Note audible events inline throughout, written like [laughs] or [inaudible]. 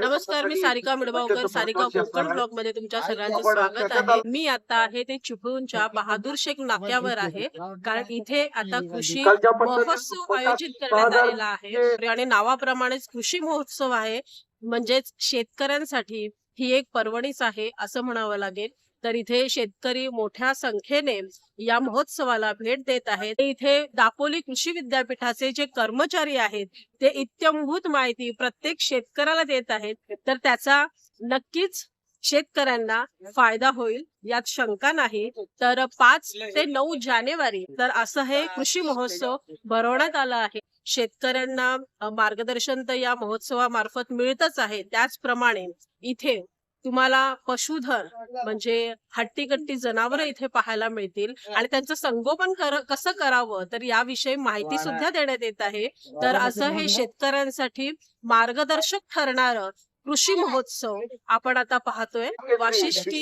नमस्कार मी सारिका मिडबावकर सारिका कोकण ब्लॉगमध्ये तुमच्या सगळ्यांचं स्वागत आहे. मी आता आहे ते चिपळूणच्या [laughs] बहादूर शेख नाक्यावर आहे. कारण इथे आता कृषी महोत्सव आयोजित करण्यात आलेला आहे. आणि नावाप्रमाणेच कृषी महोत्सव आहे. म्हणजेच शेतकऱ्यांसाठी ही एक पर्वणीच आहे असं म्हणावं लागेल. तर इथे शेतकरी मोठ्या संख्येने या महोत्सवाला भेट देत आहेत. इथे दापोली कृषी विद्यापीठाचे जे कर्मचारी आहेत ते इत्यंभूत माहिती प्रत्येक शेतकऱ्याला देत आहेत. तर त्याचा नक्कीच शेतकऱ्यांना फायदा होईल यात शंका नाही. तर पाच ते नऊ जानेवारी तर असं हे कृषी महोत्सव भरवण्यात आला आहे. शेतकऱ्यांना मार्गदर्शन तर या महोत्सवामार्फत मिळतच आहे. त्याचप्रमाणे इथे तुम्हाला पशुधन म्हणजे हट्टीकट्टी जनावर इथे पाहायला मिळतील. आणि त्यांचं संगोपन कर कसं करावं? तर याविषयी माहिती सुद्धा देण्यात येत आहे. तर असं हे शेतकऱ्यांसाठी मार्गदर्शक ठरणारं कृषी महोत्सव आपण आता पाहतोय. वाशिष्ठी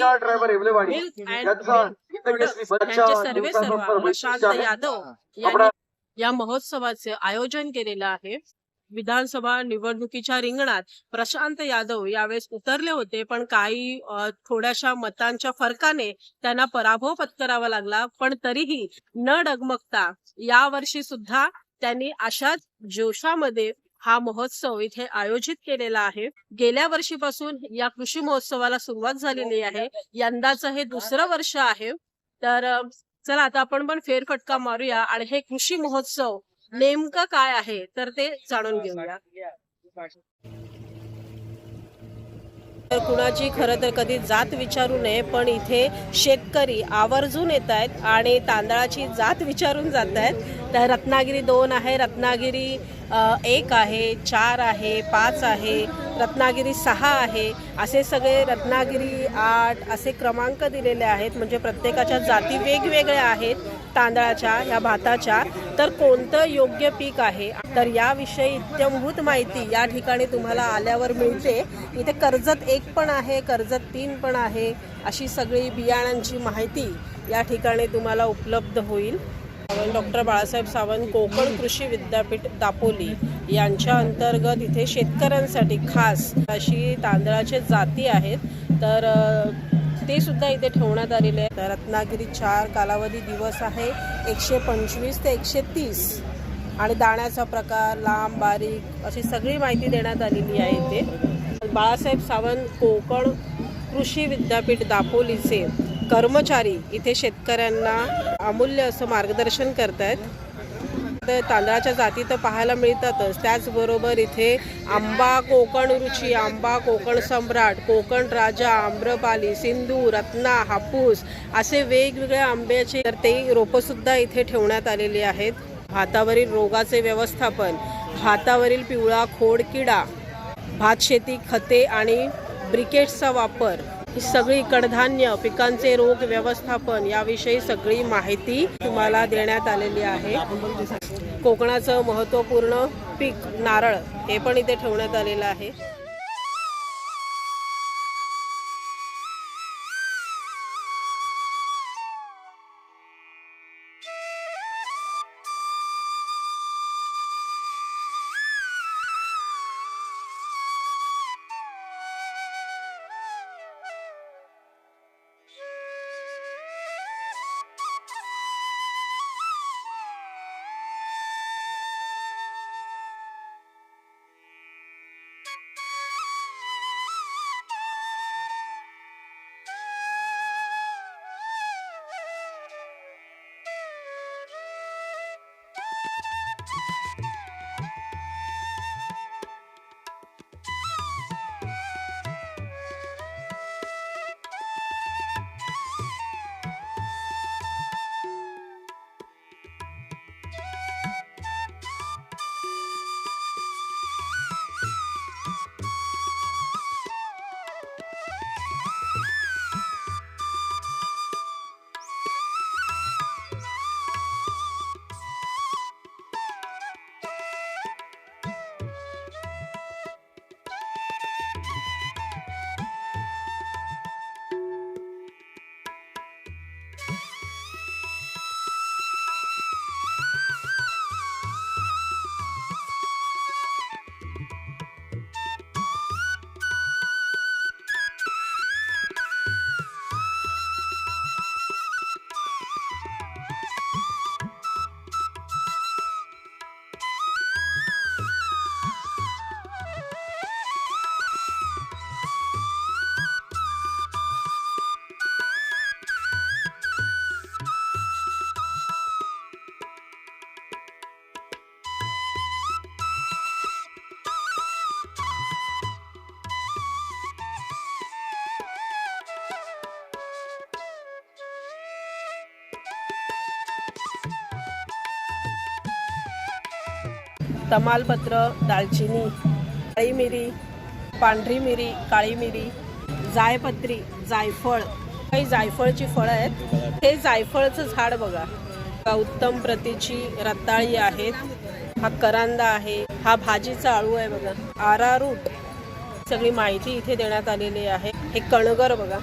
सर्वे सर्व. प्रशांत यादव यांनी या महोत्सवाचे आयोजन केलेलं आहे. विधानसभा निवडणुकीच्या रिंगणात प्रशांत यादव यावेळेस उतरले होते पण काही थोड्याशा मतांच्या फरकाने त्यांना पराभव पत्करावा लागला पण तरीही न डगमगता या वर्षी सुद्धा त्यांनी अशाच जोशामध्ये हा महोत्सव इथे आयोजित केलेला आहे. गेल्या वर्षीपासून या कृषी महोत्सवाला सुरुवात झालेली आहे. यंदाचं हे दुसरं वर्ष आहे. तर चला आता आपण पण फेरफटका मारूया. आणि हे कृषी महोत्सव नेमकं काय आहे तर ते जाणून घेऊया. तर कुणाची खरं तर कधी जात विचारू नये पण इथे शेतकरी आवर्जून येत आहेत आणि तांदळाची जात विचारून जात आहेत. तर रत्नागिरी दोन आहे रत्नागिरी एक आहे चार आहे पाच आहे रत्नागिरी सहा आहे. असे सगळे रत्नागिरी आठ असे क्रमांक दिलेले आहेत म्हणजे प्रत्येकाच्या जाती वेगवेगळ्या आहेत. तांदळाच्या या भाताच्या तर कोणतं योग्य पीक आहे? तर याविषयी इत्यंभूत माहिती या ठिकाणी तुम्हाला आल्यावर मिळते. इथे कर्जत एक पण आहे कर्जत तीन पण आहे अशी सगळी बियाणांची माहिती या ठिकाणी तुम्हाला उपलब्ध होईल. डॉक्टर बाळासाहेब सावंत कोकण कृषी विद्यापीठ दापोली यांच्या अंतर्गत इथे शेतकऱ्यांसाठी खास अशी तांदळाचे जाती आहेत. तर ते सुद्धा इथे ठेवण्यात आलेले आहे रत्नागिरी चार कालावधी दिवस आहे एकशे पंचवीस ते एकशे तीस. आणि दाण्याचा प्रकार लांब बारीक अशी सगळी माहिती देण्यात आलेली आहे इथे. बाळासाहेब सावंत कोकण कृषी विद्यापीठ दापोलीचे कर्मचारी इथे शेतकऱ्यांना अमूल्य असं मार्गदर्शन करत आहेत तर तांदळाच्या जाती तर पाहायला मिळतातच. त्याचबरोबर इथे आंबा कोकण रुची आंबा कोकण सम्राट कोकण राजा आम्रपाली सिंधू रत्ना हापूस असे वेगवेगळ्या आंब्याचे तर ते रोपंसुद्धा इथे ठेवण्यात आलेली आहेत. भातावरील रोगाचे व्यवस्थापन भातावरील पिवळा खोड किडा भात शेती खते आणि ब्रिकेट्सचा वापर सगळी कडधान्य पिकांचे रोग व्यवस्थापन याविषयी सगळी माहिती तुम्हाला देण्यात आलेली आहे. कोकणाचं महत्त्वपूर्ण पीक नारळ हे पण इथे ठेवण्यात आलेलं आहे. तमालपत्र दालचिनी काळी मिरी पांढरी मिरी काळी मिरी जायपत्री जायफळ. काही जायफळची फळं आहेत. हे जायफळचं झाड बघा. उत्तम प्रतीची रताळी आहेत हा करांदा आहे. हा भाजीचा आळू आहे बघा. आरारूट सगळी माहिती इथे देण्यात आलेली आहे. हे कणगर बघा.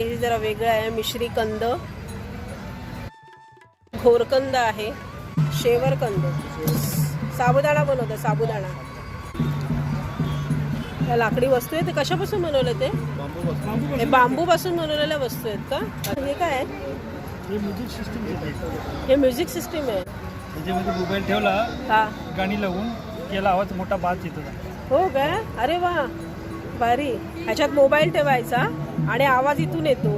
हे जरा वेगळं आहे. मिश्री कंद घोरकंद आहे. शेवरकंद साबुदाणा बनवतं साबुदाणा. या लाकडी वस्तू आहे ते कशापासून बनवले ते? हे बांबू पासून बनवलेल्या वस्तू आहेत का? हे काय आहे? हे म्युझिक सिस्टीम हे म्युझिक सिस्टीम आहे. त्याच्यामध्ये मोबाईल ठेवला हा. गाणी लावून केला आवाज मोठा बाज येत हो काय अरे वा. भारी. ह्याच्यात मोबाईल ठेवायचा आणि आवाज इथून येतो.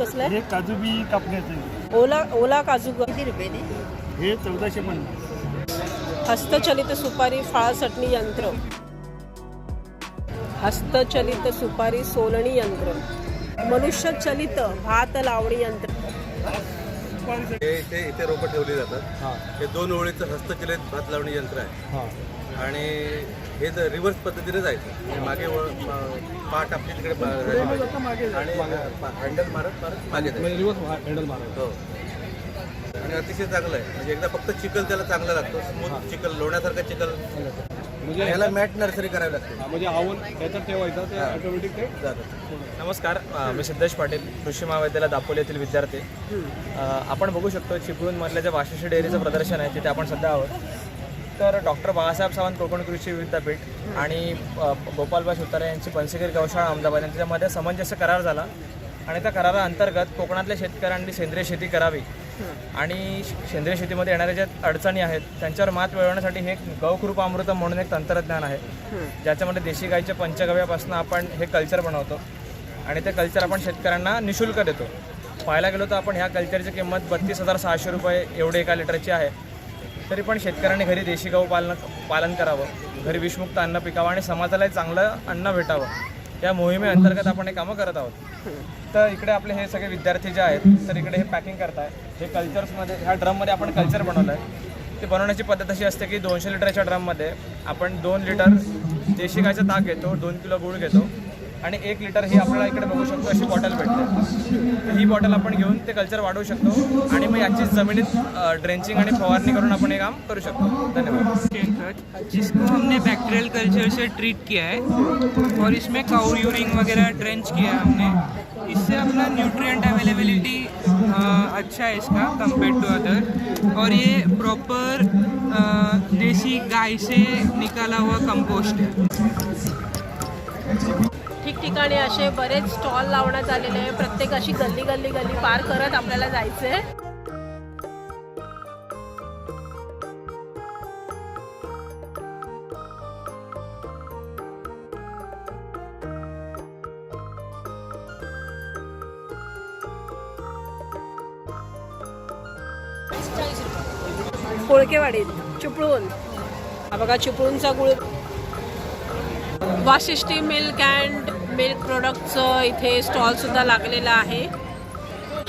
कसला? हे काजू बी कापण्याचं ओला ओला काजू ग- हे चौदाशे पन्नास. हस्तचलित सुपारी फाळ चटणी यंत्र. हस्तचलित सुपारी सोलणी यंत्र. मनुष्यचलित भात लावणी यंत्र. हे इथे इथे रोपं ठेवली जातात. हां. दोन ओळीचं हस्तचलित भात लावणी यंत्र आहे. हां. आणि हे जर रिव्हर्स पद्धतीने जायचं म्हणजे मागे पाठ आपली तिकडे. आणि हँडल मारत मारत मागे जायचं. हँडल मारा हो. आणि अतिशय चांगलं आहे. म्हणजे एकदा फक्त चिखल त्याला चांगला लागतो. स्मूथ चिखल लोण्यासारखा चिखल म्हणजे ह्याला मॅट नर्सरी करावी लागते. म्हणजे आवड त्याच्यात ठेवायचा ते ऑटोमॅटिक ते जातं. नमस्कार मी सिद्धेश पाटील कृषी महाविद्यालय दापोली येथील विद्यार्थी. आपण बघू शकतो चिपळूणमधल्या जे वाशिष्ठी डेअरीचं प्रदर्शन आहे तिथे आपण सध्या आहोत. तर डॉक्टर बाळासाहेब सावंत कोकण कृषी विद्यापीठ आणि अ, गोपालभाई सुतारे यांची पंचगिरी गौशाळा अहमदाबाद यांच्यामध्ये सामंजस्य करार झाला. आणि त्या कराराअंतर्गत कोकणातल्या शेतकऱ्यांनी सेंद्रिय शेती करावी. आणि सेंद्रिय शेतीमध्ये येणाऱ्या ज्या अडचणी आहेत त्यांच्यावर मात मिळवण्यासाठी हे गौकृपा अमृत म्हणून एक तंत्रज्ञान आहे. ज्याच्यामध्ये देशी गाईच्या पंचगव्यापासून आपण हे कल्चर बनवतो आणि ते कल्चर आपण शेतकऱ्यांना निशुल्क देतो. पाहायला गेलो तर आपण ह्या कल्चरची किंमत बत्तीस हजार सहाशे रुपये एवढे एका लिटरची आहे. तरी पण शेतकऱ्यांनी घरी देशी गहू पालन पालन करावं. घरी विषमुक्त अन्न पिकावं आणि समाजाला चांगलं अन्न भेटावं. या मोहिमेअंतर्गत आपण हे कामं करत आहोत. तर इकडे आपले हे सगळे विद्यार्थी जे आहेत तर इकडे हे पॅकिंग करताय. हे कल्चर्समध्ये ह्या ड्रममध्ये आपण कल्चर बनवलं आहे ते बनवण्याची पद्धत अशी असते की दोनशे लिटरच्या ड्रममध्ये आपण दोन लिटर देशी गायचं ताक घेतो दोन किलो गूळ घेतो. आणि एक लिटर ही आपल्याला इकडे बघू शकतो अशी बॉटल भेटते. ही बॉटल आपण घेऊन ते कल्चर वाढवू शकतो आणि मग याची जमिनीत ड्रेंचिंग आणि फवारणी करून आपण हे काम करू शकतो. धन्यवाद. जिसको हमने बैक्टीरियल कल्चर से ट्रीट किया है और इसमें काउ यूरिंग वगैरह ड्रेंच किया है हमने। इससे अपना न्यूट्रिएंट अवेलेबिलिटी अच्छा है इसका कंपेयर टू अदर और ये प्रॉपर देसी गाय से निकाला हुआ कंपोस्ट है। ठिकठिकाणी असे बरेच स्टॉल लावण्यात आलेले आहे प्रत्येक अशी गल्ली गल्ली गल्ली पार करत आपल्याला जायचंय. कोळकेवाडीत चिपळूण. हा बघा चिपळूणचा गुळ वाशिष्ठी मिल्क अँड मिल्क प्रोडक्टचं इथे स्टॉलसुद्धा लागलेला आहे.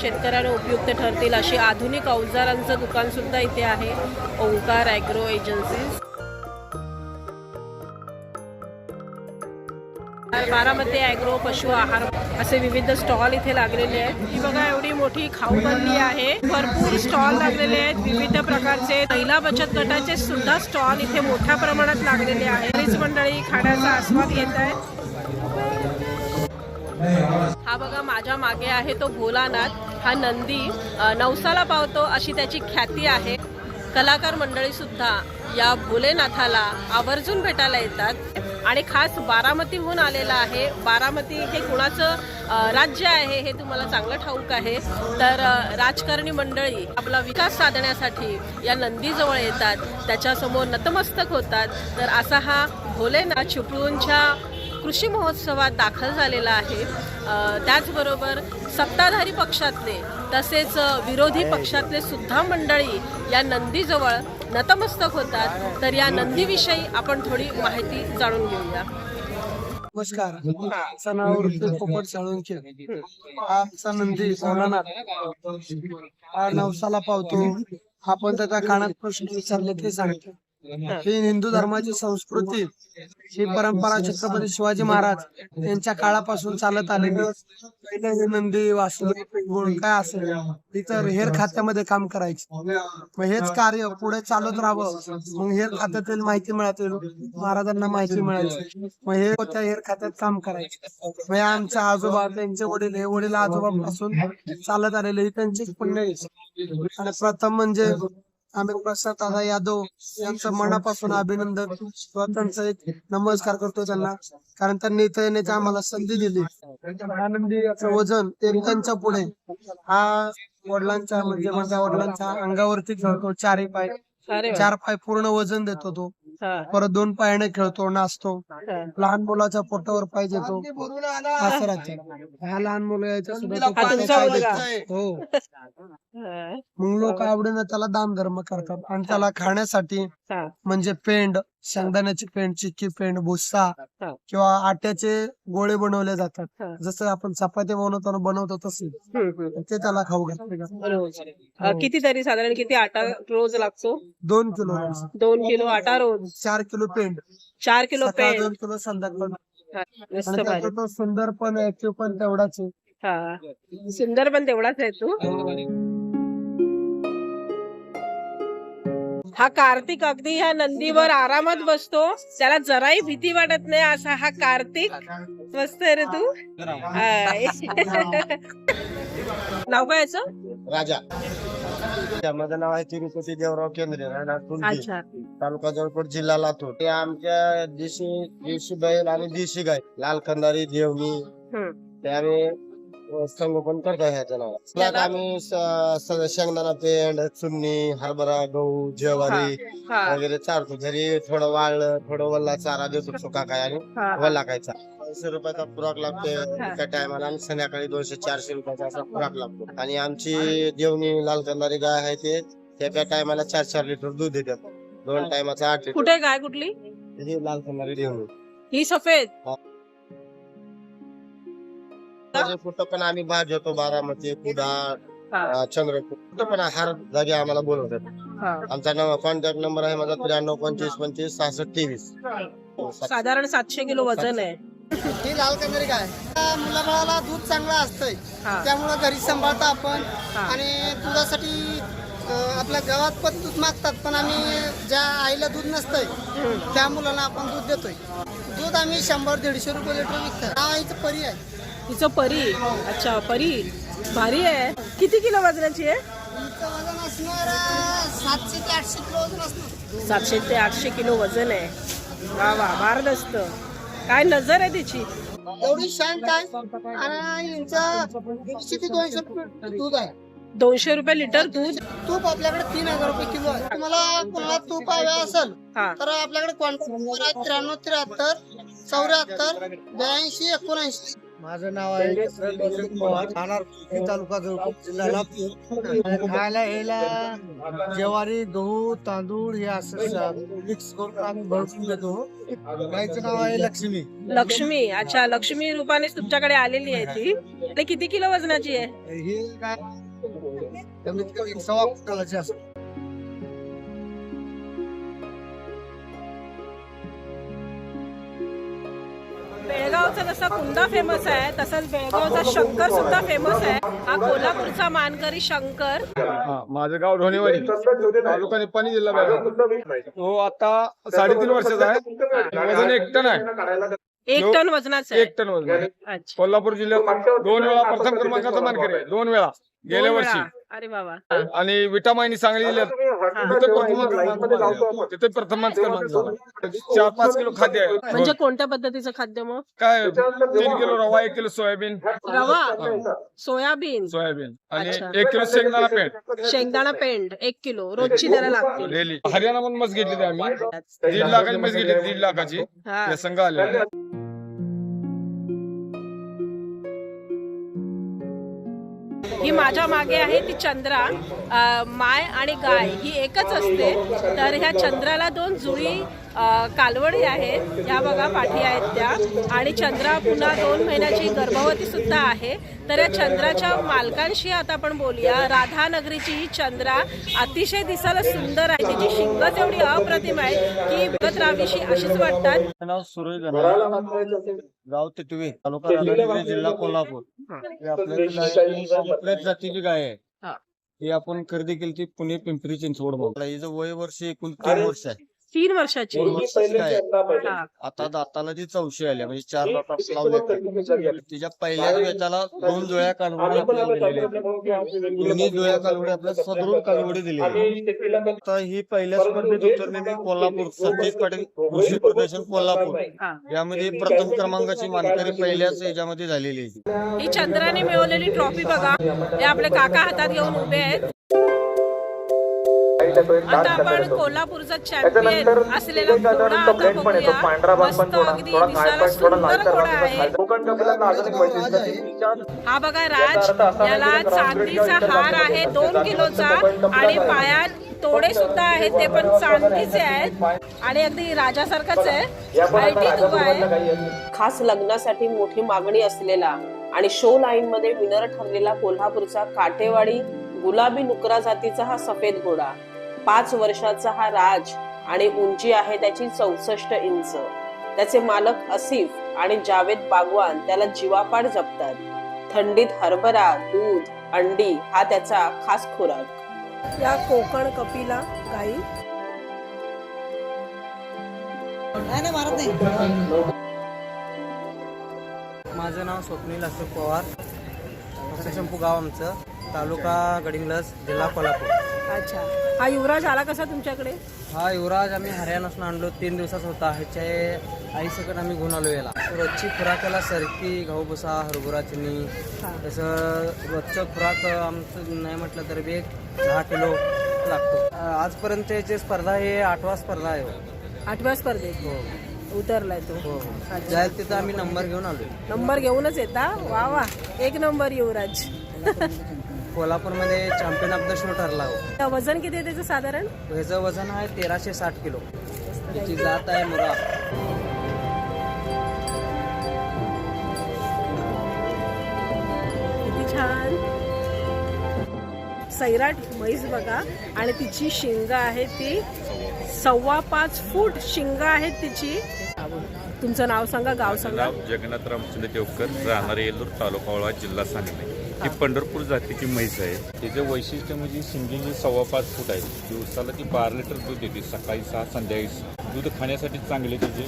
शेतकऱ्यांना उपयुक्त ठरतील अशी आधुनिक अवजारांचं दुकानसुद्धा इथे आहे. Omkar agro agencies. Baramati agro पशु आहार असे विविध स्टॉल इथे लागलेले आहेत. ही बघा एवढी मोठी खाऊ बनली आहे. भरपूर स्टॉल लागलेले आहेत. विविध प्रकारचे महिला बचत गटाचे सुद्धा स्टॉल इथे मोठ्या प्रमाणात लागलेले आहेत. बरीच मंडळी खाण्याचा आस्वाद घेत आहेत. हा बघा माझ्या मागे आहे तो भोलानाथ. हा नंदी. नवसाला पावतो अशी त्याची ख्याती आहे. कलाकार मंडळी सुद्धा या भोलेनाथाला आवर्जून भेटायला येतात. आणि खास बारामतीहून आलेला आहे. बारामती हे कुणाचं राज्य आहे हे तुम्हाला चांगलं ठाऊक आहे. तर राजकारणी मंडळी आपला विकास साधण्यासाठी या नंदीजवळ येतात. त्याच्यासमोर नतमस्तक होतात. तर असा हा भोलेनाथ चिपळूणच्या कृषी महोत्सवात दाखल झालेला आहे. त्याचबरोबर सत्ताधारी पक्षातले तसेच विरोधी पक्षातले सुद्धा मंडळी या नंदीजवळ नतमस्तक होतात तर या नंदीविषयी आपण थोडी माहिती जाणून घेऊया. नमस्कार. आमचं नाव ऋतू पोपट साळुंके हा आमचा नंदी भोलानाथ हा नवसाला पावतो. आपण त्याच्या कानात प्रश्न विचारले ते सांगतो ही. हिंदू धर्माची संस्कृती ही परंपरा छत्रपती शिवाजी महाराज यांच्या काळापासून चालत आलेली. पहिले हे नंदी वासुदेव काय असेल इतर हेर खात्यामध्ये काम करायचे. मग हेच कार्य पुढे चालत राहावं. मग हेर खात्यातील माहिती मिळातील महाराजांना माहिती मिळायची मग हे त्या हेर खात्यात काम करायचे. मग हे आमचे आजोबा त्यांचे वडील हे वडील आजोबापासून चालत आलेले. ही त्यांचीच पुण्य आणि प्रथम म्हणजे आम्ही प्रसाद दादा यादव यांचं मनापासून अभिनंदन. किंवा त्यांचा एक नमस्कार करतो त्यांना. कारण त्यांनी इथं येण्याची आम्हाला संधी दिली. आनंदी वजन त्यांच्या पुढे. हा वडिलांच्या म्हणजे माझ्या वडिलांच्या अंगावरती खेळतो चारही पाय. चार पाय पूर्ण वजन देतो तो. परत दोन पायाने खेळतो नाचतो. लहान मुलाच्या पोटावर पाहिजे तो ह्या लहान मुलं हा मग लोक आवडीनं त्याला दान धर्म करतात. आणि त्याला खाण्यासाठी. म्हणजे पेंड शेंगदाण्याची पेंड चिक्की पेंड भुस्सा हा. किंवा आट्याचे गोळे बनवले जातात. हा. जसं आपण चपाती बनवताना बनवतो तसे. ते त्याला खाऊ घातले अ, किती तरी साधारण किती आटा रोज लागतो? दोन किलो. दोन किलो आटा रोज? चार किलो पेंड. चार किलो पेंड. दोन किलो संध्याकाळ. हा, सुंदर पण ऍक्टिव्ह पण तेवढाच आहे. हा. सुंदर पण तेवढाच आहे तू? हा कार्तिक अगदी ह्या नंदीवर आरामात बसतो. त्याला जराही भीती वाटत नाही असा हा कार्तिक. मस्त आहे रे तू. [laughs] नाव काय याचं? राजा. माझं नाव आहे तिरुपती देवराव केंद्रे राहणार कुंडी अच्छा. तालुका जळकोट जिल्हा लातूर. ते आमच्या देशी देशी बैल आणि देशी गाय. लाल खंदारी देवणी. हम्म. ते आम्ही संगोपन करतो ह्याच्या नावात त्यात त्याला- आम्ही स- स- शेंगदाणा पेंड चुन्नी हरभरा गहू ज्वारी हा वगैरे चारतो. घरी थोडं वाळलं थोडं वल्ला चारा देतो सुका काय आणि हा वल्ला खायचा दोनशे रुपयाचा खुराक लागतोय एका टायमाला आणि संध्याकाळी दोनशे चारशे रुपयाचा असा खुराक लागतो. आणि आमची देवणी लाल करणारी गाय आहे ते. एका टायमाला चार चार लिटर दूध देतात. दोन टायमाचा आठ लिटर. कुठे गाय कुठली? ही लाल करणारी देवणी. ही सफेद? त्याचे कुठं पण आम्ही भाजवतो बारामती कुडाळ हा, चंद्रपूर. कुठं पण हर जागी आम्हाला बोलवतात. हा. आमचा कॉन्टॅक्ट नंबर आहे माझा त्र्याण्णव पंचवीस पंचवीस सहासष्ट तेवीस. साधारण सातशे किलो वजन आहे. ही लाल कंदरी गाय मुलाबाळाला दूध चांगलं असतंय. हा. त्यामुळं घरी सांभाळता आपण. हा. आणि दुधासाठी आपल्या गावात पण दूध मागतात पण आम्ही ज्या आईला दूध नसतंय त्या मुलांना आपण दूध देतोय. दूध आम्ही शंभर दीडशे रुपये लिटर विकतो नाव आईचं परी आहे तिचं परी. अच्छा परी. भारी आहे. किती किलो वजनाची आहे? सातशे ते आठशे किलो वजन असणार सातशे ते आठशे किलो वजन आहे. वा वा भारदस्त काय नजर आहे तिची? एवढी शांत आहे. आणि दीडशे ते दोनशे दूध आहे. दोनशे रुपये लिटर दूध? तूप आपल्याकडे तीन हजार रुपये किलो आहे. तुम्हाला कोणाला तूप हवे असेल हा. तर आपल्याकडे कॉन्टॅक्ट नंबर आहे त्र्याण्णव त्र्याहत्तर चौऱ्याहत्तर ब्याऐंशी एकोणऐंशी. माझं नाव आहे पवार. राहणार कुर्डी तालुका जळकोट जिल्हा लातूर. खायला यायला ज्वारी गहू तांदूळ हे असं मिक्स करून आम्ही भरपूर देतो. गायचं नाव आहे लक्ष्मी. लक्ष्मी अच्छा लक्ष्मी रूपाने तुमच्याकडे आलेली आहे ती. ते किती किलो वजनाची आहे? ही काय? कमीत कमी सव्वा कुटालाची असते. बेळगावचा जसा कुंदा फेमस आहे तसंच बेळगावचा शंकर सुद्धा फेमस आहे. हा कोल्हापूरचा मानकरी शंकर. माझं गाव ढोणेवाडी तालुका निपाणी जिल्हा बेळगाव. तो आता साडेतीन वर्षाचा आहे. वजन एक टन आहे. एक टन वजनाचा एक टन वजन कोल्हापूर जिल्ह्यात दोन वेळा प्रथम क्रमांकाचा मानकरी आहे. दोन वेळा. गेल्या वर्षी. अरे बाबा आणि विटामाईनी सांगली जिल्ह्यात तिथे प्रथम क्रमांक तिथे प्रथम क्रमांक झाला. चार पाच किलो खाद्य आहे. म्हणजे कोणत्या पद्धतीचं खाद्य मग? काय? तीन किलो रवा एक किलो सोयाबीन. रवा? सोयाबीन. सोयाबीन. आणि अच्छा. एक किलो शेंगदाणा पेंट शेंगदाणा पेंड एक किलो. रोजची त्याला लागते हरियाणा मधून मस घेतली आम्ही. दीड लाखाची मस घेतली दीड लाखाची. हा. या संघ आले ही माझ्या मागे आहे ती चंद्रा. माय आणि गाय ही एकच असते. तर ह्या चंद्राला दोन जुळी कालवडी आहेत ह्या बघा पाठी आहेत त्या. आणि चंद्रा पुन्हा दोन महिन्याची गर्भवती सुद्धा आहे. तर या चंद्राच्या मालकांशी आता आपण बोलूया. राधानगरीची ही चंद्रा अतिशय दिसायला सुंदर आहे. तिची शिंगच एवढी अप्रतिम आहे की बघत राहावीशी अशीच वाटतात. नाव सुरेश गाव तिटवी तालुका राधानगरी जिल्हा कोल्हापूर. हे आहे, संपलेत जातीची गाय आहे. हा. ही आपण खरेदी केली ती पुणे पिंपरी चिंचवड हिचं वय वर्ष एकूण तीन वर्ष आहे. तीन वर्षाची. हा. आता दाताला ती चौशी आल्या म्हणजे चार दातात लावले तिच्या पहिल्याच वेचाला दोन जुळ्या कालवडी आपल्याला दिलेल्या आहेत. दोन्ही जुळ्या कालवडी आपल्याला सदरून कालवडी दिली आता ही पहिल्या स्पर्धेत उतरली मी कोल्हापूर सतीश पाटील कृषी प्रदर्शन कोल्हापूर. हा. यामध्ये प्रथम क्रमांकाची मानकरी पहिल्याच याच्यामध्ये झालेली आहे. ही चंद्राने मिळवलेली ट्रॉफी बघा. हे आपले काका हातात घेऊन उभे आहेत. आता आपण कोल्हापूरचा चॅम्पियन असलेला घोडा आता बघूया. मस्त अगदी दिसायला सुंदर घोडा आहे? हा बघा राज याला चांदीचा हार आहे दोन किलोचा आणि पायात तोडे सुद्धा आहेत ते पण चांदीचे आहेत. आणि अगदी राजासारखाच आहे. खास लग्नासाठी मोठी मागणी असलेला आणि शो लाईन मध्ये विनर ठरलेला कोल्हापूरचा काटेवाडी गुलाबी नुकरा जातीचा हा सफेद घोडा. पाच वर्षाचा हा राज आणि उंची आहे त्याची चौसष्ट इंच. त्याचे मालक असिफ आणि जावेद बागवान त्याला जीवापाड जपतात. थंडीत हरभरा दूध अंडी हा त्याचा खास खुराक. या कोकण कपिला गाई. माझं नाव स्वप्नील अशोक पवार. शंपू गाव आमचं. तालुका गडिंग्लज जिल्हा कोल्हापूर. अच्छा. हा युवराज आला कसा तुमच्याकडे? हा युवराज आम्ही हरियाणासून आणलो. तीन दिवसाचा होता. ह्याच्या आई सकट आम्ही घेऊन आलो याला. रोजची खुराकाला सरकी गहू भुसा हरभरा चिनी. तसं रोजचं खुराक आमचं नाही म्हटलं तरी बी एक दहा किलो लागतो. आजपर्यंत याची स्पर्धा ही आठवा स्पर्धा आहे हो. आठव्या स्पर्धेत? हो. उतरलाय तो. हो. जायला तिथं आम्ही नंबर घेऊन आलो नंबर घेऊनच येता? वा वा. एक नंबर युवराज. कोल्हापूरमध्ये चॅम्पियन ऑफ द शो ठरला हो. वजन किती आहे त्याचं साधारण? ह्याचं वजन आहे तेराशे साठ किलो. त्याची जात आहे मुरा. किती छान. सैराट म्हैस बघा. आणि तिची शिंग आहे ती सव्वा पाच फूट शिंग आहेत तिची. तुमचं नाव सांगा गाव सांगा. नाव जगन्नाथ रामचंद्र देवकर राहणार येलूर तालुका जिल्हा सांगली. ही पंढरपूर जातीची म्हैस आहे. तिचं वैशिष्ट्य म्हणजे शिंगी जी सव्वा पाच फूट आहे दिवसाला ती बारा लिटर दूध देते सकाळी सहा संध्याकाळी सहा. दूध खाण्यासाठी चांगले तिचे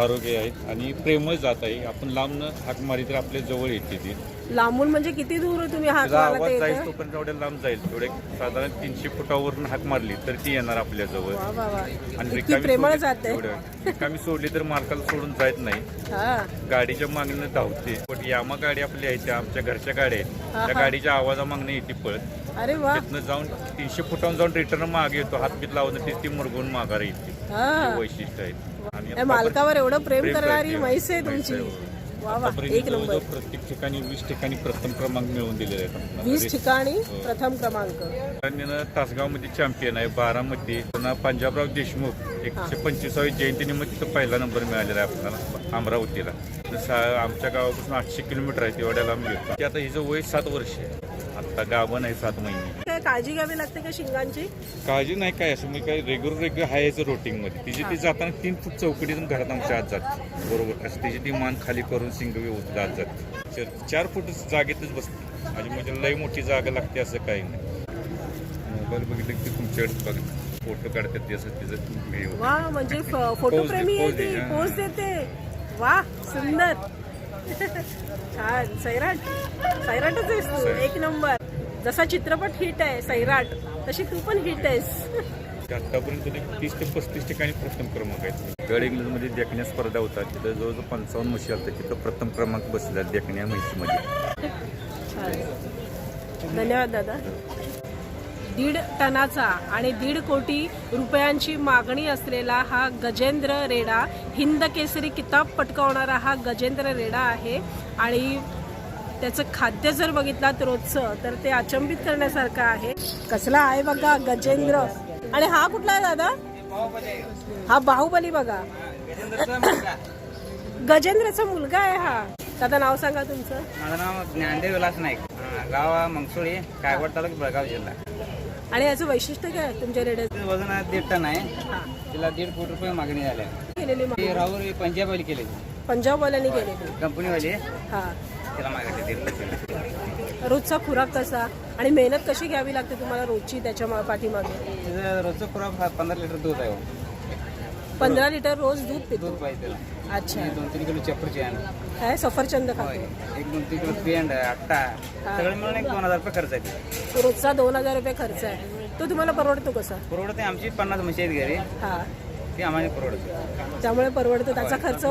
आरोग्य आहे आणि प्रेमळ जात आहे. आपण लांबनं हाक मारी तर आपल्या जवळ येते ती. लांबून म्हणजे किती दूर तुम्ही? हात तिचा मारला आवाज ते जाईल इथं? तोपर्यंत एवढ्या लांब जाईल. तेवढे साधारण तीनशे फुटावरून हाक मारली तर ती येणार आपल्या जवळ. वा वा वा. आणि प्रेमळ सोडली- जात आहे. एवढं. रिकामी सोडली तर मालकाला सोडून जात नाही. हा. गाडीच्या मागणं धावते. पण यामा गाडी आपली आहे त्या आमच्या घरच्या गाड्या आहेत. हा, त्या हा. गाडीच्या आवाजा मागणं येते पळत. अरे वा. तिथनं जाऊन तीनशे फुटावून जाऊन रिटर्न मागे येतो. हातबीत लावून ती ती मुरगून माघार येते. हा. हे वैशिष्ट्य आहे. आणि या मालकावर एवढं प्रेम प्रेम करणारी करते. म्हैस आहे म्हैस तुमची. आहे. एक नंबर. प्रत्येक ठिकाणी वीस ठिकाणी प्रथम क्रमांक मिळवून दिलेले आपल्याला. वीस ठिकाणी हो. प्रथम क्रमांक. आणि ना तासगावमध्ये चॅम्पियन आहे बारामध्ये. पुन्हा पंजाबराव देशमुख एकशे पंचवीसावी जयंतीनिमित्त तिथं पहिला नंबर मिळालेला आहे आपल्याला अमरावतीला. आमच्या गावापासून आठशे किलोमीटर आहे तेवढ्या लांब गेलो ते आता हिचं वय सात वर्ष आहे. आता गाभण आहे सात महिने. काय काळजी घ्यावी लागते का शिंगांची? काळजी नाही काय असं मी काय रेग्युलर रेग्युलर आहे याचं रोटिंगमध्ये तिची ती जाताना तीन फूट चौकटीतून घरात आमच्या आत जाते. बरोबर असं तिची ती मान खाली करून सिंग व्यवस्थित आत जाते. चार- चार फूट जागेतच बसते. आणि म्हणजे लई मोठी जागा लागते असं काही नाही. मोबाईल बघितलं की तुमच्याकडे बघ. फोटो काढतात ते असं तिचं. वा म्हणजे फोटोप्रेमी आहे ती देते. वा सुंदर. [laughs] छान. सैराट. सैराटच आहेस तू. सैराट. एक नंबर. जसा चित्रपट हिट आहे सैराट तशी तू पण हिट आहेस. [laughs] आतापर्यंत ते तीस ते पस्तीस ठिकाणी प्रथम क्रमांक आहेत. गड इंग्लंडमध्ये देखण्या स्पर्धा होतात. तिथं जवळजवळ पंचावन्न म्हशी आल्या तिथं प्रथम क्रमांक बसला देखण्या म्हशीमध्ये. छान धन्यवाद दादा. दीड टनाचा आणि दीड कोटी रुपयांची मागणी असलेला हा गजेंद्र रेडा हिंद केसरी किताब पटकावणारा हा गजेंद्र रेडा आहे. आणि त्याचं खाद्य जर बघितलात रोजचं तर ते अचंबित करण्यासारखं आहे. कसला आहे बघा गजेंद्र. आणि हा कुठला आहे दादा? हा बाहुबली बघा. गजेंद्रचा मुलगा आहे हा. दादा नाव सांगा तुमचं. माझं नाव ज्ञानदेव विलास नाईक. गाव मंगसुळी कायवड तालुका बेळगाव जिल्हा. आणि याचं वैशिष्ट्य काय आहे तुमच्या रेड्याचं? वजन आहे दीड टन आहे. तिला दीड कोटी रुपये मागणी झाली. आहे. केलेली राहुल पंजाबवाली केली. पंजाबवाल्यांनी केलेली. कंपनीवाली. हा. मागितली दीड रोजचा खुराक कसा आणि मेहनत कशी घ्यावी लागते तुम्हाला रोजची त्याच्या पाठीमागे? तिचं रोजचं खुराक हा पंधरा लिटर दूध आहे हो. पंधरा लिटर रोज दूध पितो. दूध पाहिजे अच्छा. आणि दोन तीन किलो चप्परची आहे काय? सफरचंद खातो एक दोन तीन किलो पेंड आट्टा. सगळं मिळून एक दोन हजार रुपये खर्च आहे. रोजचा दोन हजार रुपये खर्च आहे. तो तुम्हाला परवडतो कसा? परवडते आमची पन्नास म्हशी आहेत घरी. हा. ती आम्हाला परवडते. त्यामुळे परवडतो. त्याचा खर्च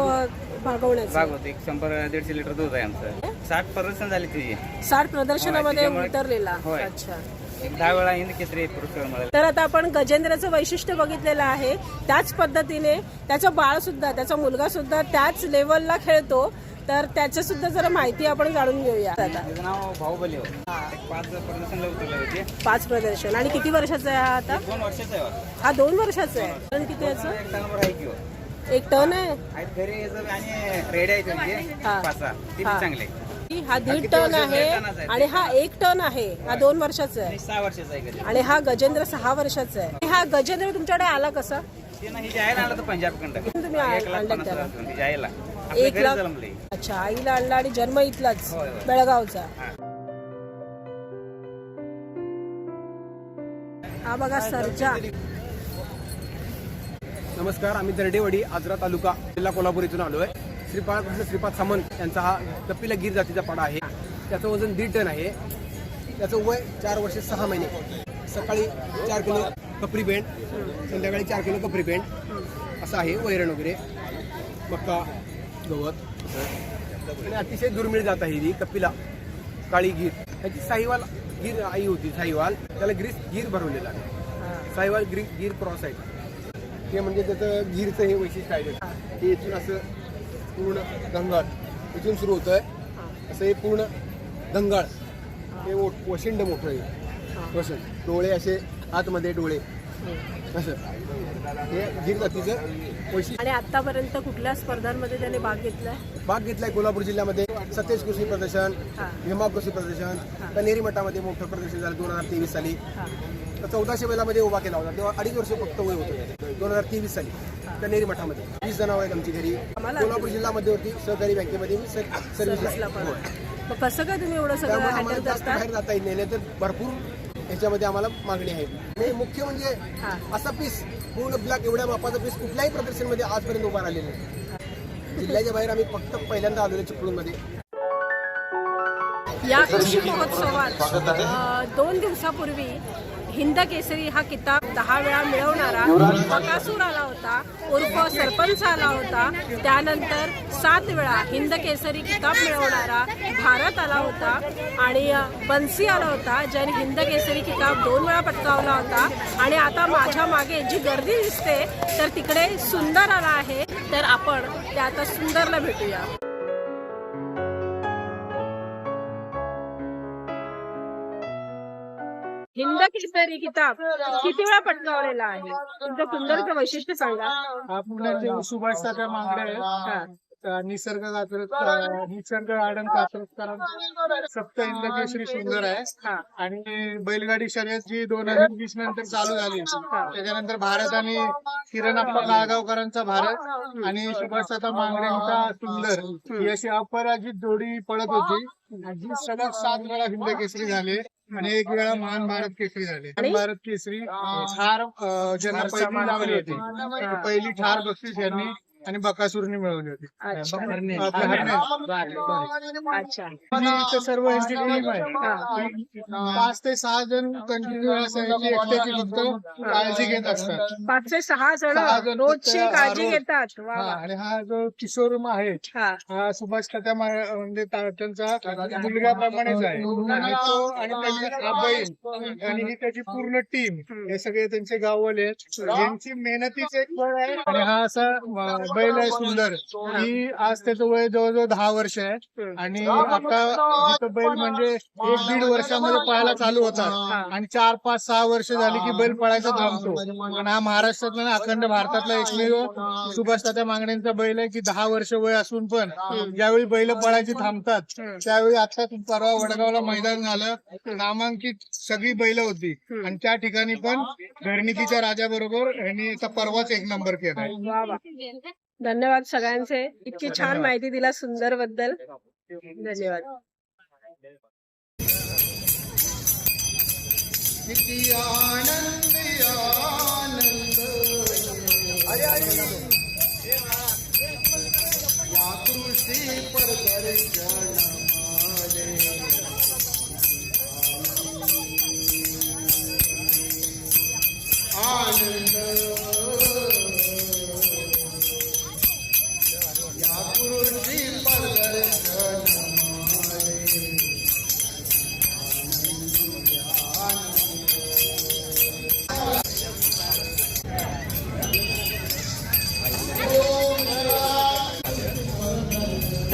भागवण्याचा. भाग होते एक शंभर दीडशे लिटर दूध आहे आमचं. साठ पर्सेंट झाली तुझी. साठ प्रदर्शनामध्ये त्याच्यामुळे- उतरलेला. होय. अच्छा. एक दहा वेळा हिंद केसरी पुरस्कार मिळाला. तर आता आपण गजेंद्रचं वैशिष्ट्य बघितलेलं आहे. त्याच पद्धतीने त्याचं बाळ सुद्धा त्याचा मुलगा सुद्धा त्याच लेवलला खेळतो. तर त्याचं सुद्धा जरा माहिती आपण जाणून घेऊया. आता नाव भाऊबली हो. एक पाच प्रदर्शनला उतरले होते पाच प्रदर्शन. आणि किती वर्षाचा आहे हा आता? दोन वर्षाचा आहे. वाटतं. हा दोन वर्षाचा आहे. पण किती याचं? एक आहे. एक टन आहे आहेत घरी याचं आणि रेडी आहे त्यांचे हा. पाच सहा ते हा. बी चांगले हा दीड किती टन वर्षाचा आहे आहे? टनाचा आहे. आणि हा एक टन आहे हा दोन वर्षाचा आहे आणि सहा वर्षाचा आहे घरी आणि हा गजेंद्र सहा वर्षाचा आहे हा गजेंद्र तुमच्याकडे आला कसा ते ना जायला आलं तर पंजाब कंड तुम्ही आ- एक लाख आणलं पन्नास त्याला? हजार रुपये जायला आपल्या एक घरी लाख जन्मले अच्छा आईला आणला आणि जन्म इथलाच होय, होय. बेळगावचा हा. हा बघा सरजा नमस्कार आम्ही दर्डेवाडी आजरा तालुका जिल्हा कोल्हापूर इथून आहे श्रीपाद कृष्ण श्रीपाद सामंत यांचा हा कपिला गिर जातीचा पाडा आहे. त्याचं वजन दीड टन आहे. त्याचं वय चार वर्ष सहा महिने. सकाळी चार किलो कपरी पेंट संध्याकाळी चार किलो कपरी पेंट असं आहे वैरण वगैरे. मक्का गवत. आणि अतिशय दुर्मिळ जात आहे ही कपिला काळी गीर. ह्याची साहिवाल गीर आई होती साहिवाल. त्याला ग्रीस गीर भरवलेला आहे. साहिवाल ग्री गीर क्रॉस आहे. हे म्हणजे त्याचं गीरचं हे वैशिष्ट्य आहे. हे इथून असं पूर्ण गंगाळ इथून सुरू होतं आहे असं हे पूर्ण गंगाळ हे वशिंड मोठं आहे. वसंत डोळे असे आतमध्ये डोळे. असं. हे गीर जातीचं वैशिष्ट्य. आणि आतापर्यंत कुठल्या स्पर्धांमध्ये त्याने भाग घेतलाय? भाग घेतलाय कोल्हापूर जिल्ह्यामध्ये. सतेज कृषी प्रदर्शन. भीमा कृषी प्रदर्शन कनेरी मठामध्ये मोठं प्रदर्शन झालं दोन हजार तेवीस साली. तर चौदाशे बैलामध्ये उभा केला होता. तेव्हा अडीच वर्ष फक्त वय होतं. दोन हजार तेवीस साली कनेरी मठामध्ये. वीस जणांवर आहेत आमची घरी. कोल्हापूर जिल्हा मध्यवर्ती सहकारी बँकेमध्ये मी सर- सर्व्हिसला सर्व्हिसला पण. आहे. मग कसं काय तुम्ही एवढं सगळं हँडल आम्हाला जास्त करता? बाहेर जाता येत नाही तर भरपूर ह्याच्यामध्ये आम्हाला मागणी आहे. आणि मुख्य म्हणजे हा. असा पीस पूर्ण ब्लॅक एवढ्या मापाचा पीस कुठल्याही प्रदर्शनमध्ये आजपर्यंत उभा राहिलेला नाही. जिल्ह्याच्या बाहेर आम्ही फक्त पहिल्यांदा आलेलो चिपळूणमध्ये. या कृषी महोत्सवात दोन दिवसापूर्वी हिंद केसरी हा किताब दहा वेळा मिळवणारा. बकासूर आला होता उर्फ सरपंच आला होता. त्यानंतर सात वेळा हिंद केसरी किताब मिळवणारा भारत आला होता आणि बन्सी आला होता ज्याने हिंद केसरी किताब दोन वेळा पटकावला होता. आणि आता माझ्या मागे जी गर्दी दिसते तर तिकडे सुंदर आला आहे. तर आपण त्या आता सुंदरला भेटूया. केसरी किताब. किती वेळा पटकावलेला आहे? तुमचं सुंदरचं वैशिष्ट्य सांगा. सुभाष मांगडे हा. अं, निसर्ग निसर्ग गार्डन कात्रजकरांचं सप्त हिंद केसरी सुंदर आहे. हा. आणि बैलगाडी शर्यत जी दोन हजार वीस नंतर चालू झाली. त्याच्यानंतर भारत आणि किरण अप्पा नाळगावकरांचा भारत आणि सुभाष तात्या मांगडेंचा सुंदर. ही अशी अपराजित जोडी पळत होती. जी सलग सात वेळा हिंद केसरी झाले. आणि एक वेळा महान भारत केसरी झाले. महान भारत केसरी ठार अं, ज्यांना पहिली लावली होती. पहिली ठार बक्षीस यांनी आणि बकासूरने मिळवली होती. सर्व यांची टीम आहे. ती पाच ते सहा जण कंटिन्यू असायची एकट्याची फक्त काळजी घेत असतात. पाच ते सहा जण रोजची काळजी. घेतात. हा. आणि हा जो किशोर आहे हा. सुभाष मा- म्हणजे त्यांचा मुलगाप्रमाणेच आहे. आणि तो आणि त्याची हा बैल आणि ही त्याची पूर्ण टीम हे सगळे त्यांचे गाववाले आहेत. यांची मेहनतीच एक फळ आहे. आणि हा असा बैल आहे सुंदर. ही. आज त्याचं वय जवळजवळ दहा वर्ष आहे. आणि आता जिथं बैल म्हणजे एक दीड वर्षामध्ये पळायला चालू होता. आणि चार पाच सहा वर्ष झाली की बैल पळायचा थांबतो. आणि हा महाराष्ट्रातला ना अखंड भारतातला एकमेव सुभाष तात्या मागण्यांचा बैल आहे की दहा वर्ष वय असून पण ज्यावेळी बैल पळायची थांबतात त्यावेळी आता परवा वडगावला मैदान झालं. नामांकित सगळी बैल होती. आणि त्या ठिकाणी पण घरणिकीच्या राजाबरोबर यांनी परवाच एक नंबर केला धन्यवाद सगळ्यांचे. इतकी छान माहिती दिला सुंदर बद्दल धन्यवाद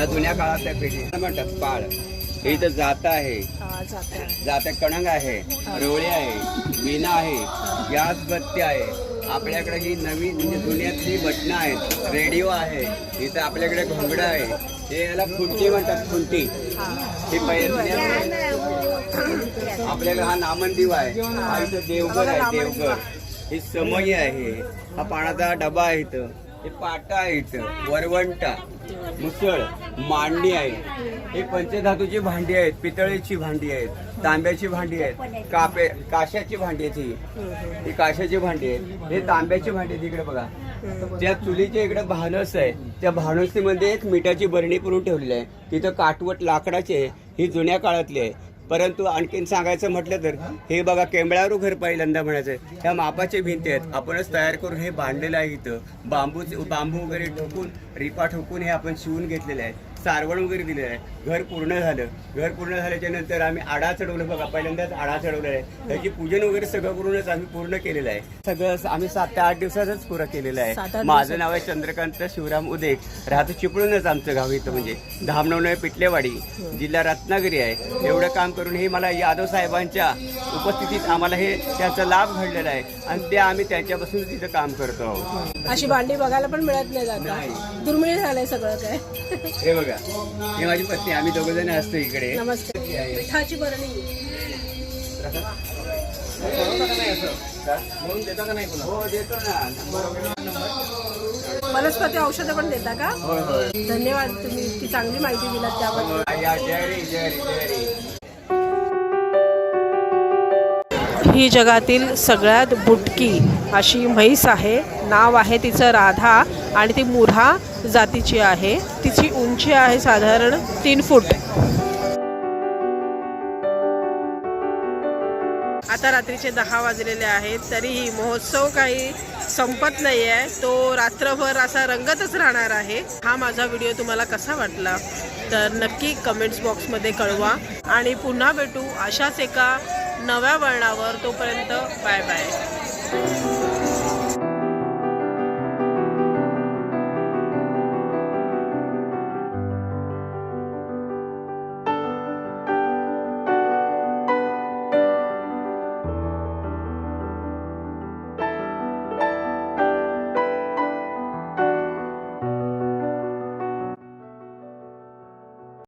या जुन्या काळातल्या पिढी म्हणतात? पाळ हे इथं जात आहे. हा, जाते. जाते कणंग आहे रोळे आहे विणा आहे गॅस बत्ती आहे. आपल्याकडे ही नवीन म्हणजे दुनियातली बटणं आहेत. रेडिओ आहे. इथं आपल्याकडे घोंगडं आहे. हे याला खुंटी म्हणतात खुंटी. ही. पहिले आपल्याकडे हा नामनदीव आहे. हा इथं देवघर आहे देवघर. ही समई आहे. हा पाण्याचा डबा आहे इथं. हे पाटा आहे इथं वरवंटा मुसळ मांडणी आहे हे पंचधातूची भांडी आहेत पितळेची भांडी आहेत तांब्याची भांडी आहेत कापे काशाची भांडी आहेत ही. ही काशाची भांडी आहेत. हे तांब्याची भांडी आहेत इकडे बघा. त्या चुलीच्या इकडे भानस आहे त्या भानसीमध्ये एक मिठाची बरणी करून ठेवलेली आहे. तिथं काटवट लाकडाची आहे. ही जुन्या काळातली आहे. परंतु आणखीन सांगायचं म्हटलं तर हे बघा केंबळारू घर पहिल्यांदा म्हणायचं ह्या मापाचे भिंती आहेत. आपणच तयार करून हे बांधलेलं आहे इथं. बांबूचे बांबू वगैरे ठोकून रिपा ठोकून हे आपण शिवून घेतलेलं आहे सारवण वगैरे दिलेलं आहे. घर पूर्ण झालं. घर पूर्ण झाल्याच्यानंतर आम्ही आडा चढवलं बघा पहिल्यांदाच आडा चढवलेला आहे त्याची पूजन वगैरे सगळं करूनच आम्ही पूर्ण केलेलं आहे. सगळं आम्ही सात ते आठ दिवसातच पुरं केलेलं आहे. माझं नाव आहे चंद्रकांत शिवराम उदेक राहतो चिपळूनच आमचं गाव इथं म्हणजे. धामणवणे पिटलेवाडी. जिल्हा रत्नागिरी आहे. एवढं काम करून हे मला यादव साहेबांच्या उपस्थितीत आम्हाला हे त्याचा लाभ घडलेला आहे. आणि ते आम्ही त्यांच्यापासून तिथं काम करतो आहोत. अशी भांडी बघायला पण मिळत नाही जाता नाही. दुर्मिळ झालंय सगळं काय. हे बघा. हे माझी पत्नी आम्ही दोघ जण असतो इकडे. नमस्कार. पिठाची बरणी हो देतो ना वनस्पती औषधं पण देता का? धन्यवाद तुम्ही इतकी चांगली माहिती दिलात त्याबद्दल. ही जगातील सगळ्यात बुटकी अशी म्हैस आहे. नाव आहे तिचं राधा. आणि ती मुरहा जातीची आहे. तिची उंची आहे साधारण तीन फूट. आता रात्रीचे दहा वाजलेले आहेत तरीही महोत्सव काही संपत नाही आहे तो रात्रभर असा रंगतच राहणार आहे. हा माझा व्हिडिओ तुम्हाला कसा वाटला? तर नक्की कमेंट्स बॉक्समध्ये कळवा. आणि पुन्हा भेटू अशाच एका नव्या वळणावर. तोपर्यंत बाय बाय.